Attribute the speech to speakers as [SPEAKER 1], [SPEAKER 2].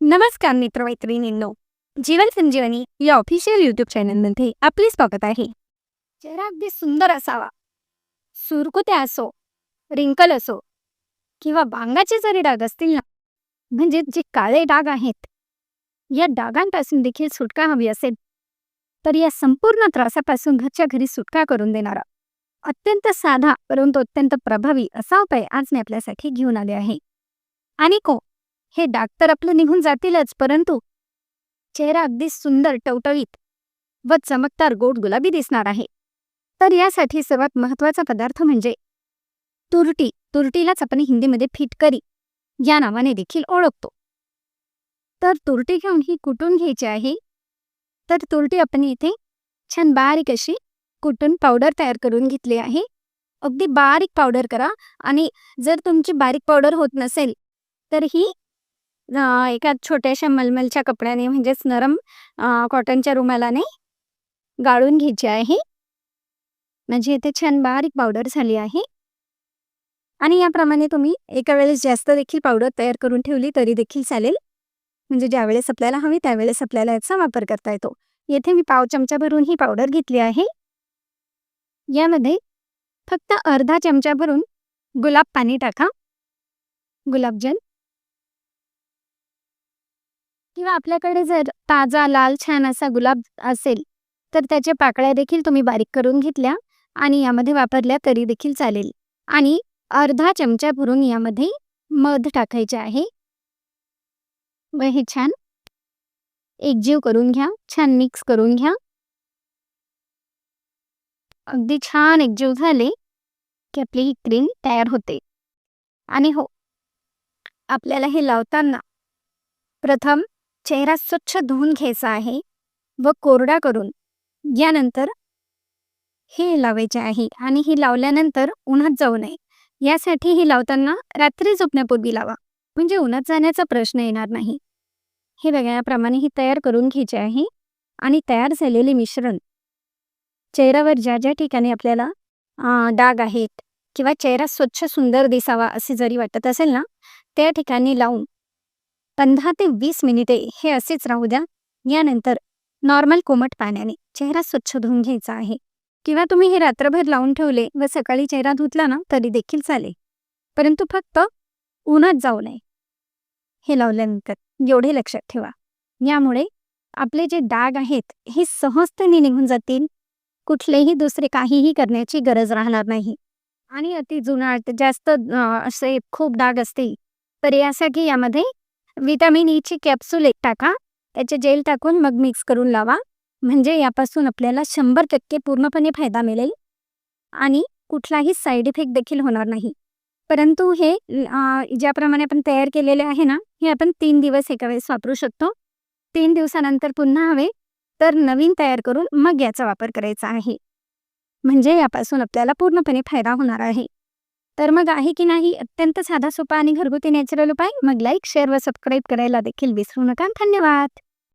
[SPEAKER 1] नमस्कार मित्रमैत्रिणींनो. जीवन संजीवनी या official YouTube चॅनलमध्ये आपले स्वागत आहे. चेहरा अगदी सुंदर असावा. सुरकुत्या असो रिंकल असो किंवा बांगाचे जरी डाग असतील ना म्हणजे जे काळे डाग आहेत या डागांपासून देखील सुटका हवी असेल तर या संपूर्ण त्रासापासून घरच्या घरी सुटका करून देणारा. अत्यंत साधा परंतु अत्यंत प्रभावी असा उपाय आज मी आपल्यासाठी घेऊन आले आहे. आणि को हे डाग तर आपलं निघून जातीलच परंतु चेहरा अगदी सुंदर टवटवीत व चमकदार गोड गुलाबी दिसणार आहे. तर यासाठी सर्वात महत्त्वाचा पदार्थ म्हणजे तुरटी. तुरटीलाच आपण हिंदीमध्ये फिटकरी या नावाने देखील ओळखतो. तर तुरटी घेऊन ही कुटून घ्यायची आहे? तर तुरटी आपण इथे छान बारीक अशी कुटून पावडर तयार करून घेतली आहे. अगदी बारीक पावडर करा आणि जर तुमची बारीक पावडर होत नसेल तर ही एका छोट्याशा मलमलच्या कपड्याने म्हणजेच नरम कॉटनच्या रुमालाने गाळून घ्यायची आहे. म्हणजे इथे छान बारीक पावडर झाली आहे. आणि याप्रमाणे तुम्ही एका वेळेस जास्त देखील पावडर तयार करून ठेवली तरी देखील चालेल. म्हणजे ज्या वेळेस आपल्याला हवी त्यावेळेस आपल्याला याचा वापर करता येतो. येथे मी पाव चमचा भरून ही पावडर घेतली आहे. यामध्ये फक्त अर्धा चमचा भरून गुलाब पाणी टाका. गुलाबजल. किंवा आपल्याकडे जर ताजा लाल छान असा गुलाब असेल तर त्याच्या पाकळ्या देखील तुम्ही बारीक करून घेतल्या आणि यामध्ये वापरल्या तरी देखील चालेल. आणि अर्धा चमचा भरून यामध्ये मध टाकायचे आहे. व हे छान एकजीव करून घ्या छान मिक्स करून घ्या. अगदी छान एकजीव झाले की आपली ही क्रीम तयार होते. आणि हो आपल्याला हे लावताना प्रथम चेहरा स्वच्छ धुवून घ्यायचा आहे व कोरडा करून यानंतर हे लावायचे आहे आणि हे लावल्यानंतर उन्हात जाऊ नये. यासाठी हे लावताना रात्री झोपण्यापूर्वी लावा. म्हणजे उन्हात जाण्याचा प्रश्न येणार नाही. हे बघा याप्रमाणे ही तयार करून घ्यायचे आहे आणि तयार झालेले मिश्रण चेहऱ्यावर ज्या ज्या ठिकाणी आपल्याला डाग आहेत किंवा चेहरा स्वच्छ सुंदर दिसावा असे जरी वाटत असेल ना त्या ठिकाणी लावून पंधरा ते वीस मिनिटे हे असेच राहू द्या. यानंतर नॉर्मल कोमट पाण्याने चेहरा स्वच्छ धुवून घ्यायचा आहे. किंवा तुम्ही हे रात्रभर लावून ठेवले व सकाळी चेहरा धुतला ना तरी देखील चालेल. परंतु फक्त उन्हात जाऊ नये. हे लावल्यानंतर एवढे लक्षात ठेवा. यामुळे आपले जे डाग आहेत हे सहजतेने निघून जातील कुठलेही दुसरे काहीही करण्याची गरज राहणार नाही. आणि अति जुनाट जास्त असे खूप डाग असतील तर यासाठी यामध्ये विटॅमिन ईची e कॅप्सूल एक टाका त्याचे जेल टाकून मग मिक्स करून लावा. म्हणजे यापासून आपल्याला शंभर टक्के पूर्णपणे फायदा मिळेल. आणि कुठलाही साईड इफेक्ट देखील होणार नाही. परंतु हे ज्याप्रमाणे आपण तयार केलेले आहे ना हे आपण तीन दिवस एका वेळेस वापरू शकतो. तीन दिवसानंतर पुन्हा हवे तर नवीन तयार करून मग याचा वापर करायचा आहे. म्हणजे यापासून आपल्याला पूर्णपणे फायदा होणार आहे. तर मग आहे की नाही अत्यंत साधा सोपा आणि घरगुती नॅचरल उपाय? मग लाईक शेअर व सबस्क्राईब करायला देखील विसरू नका. धन्यवाद!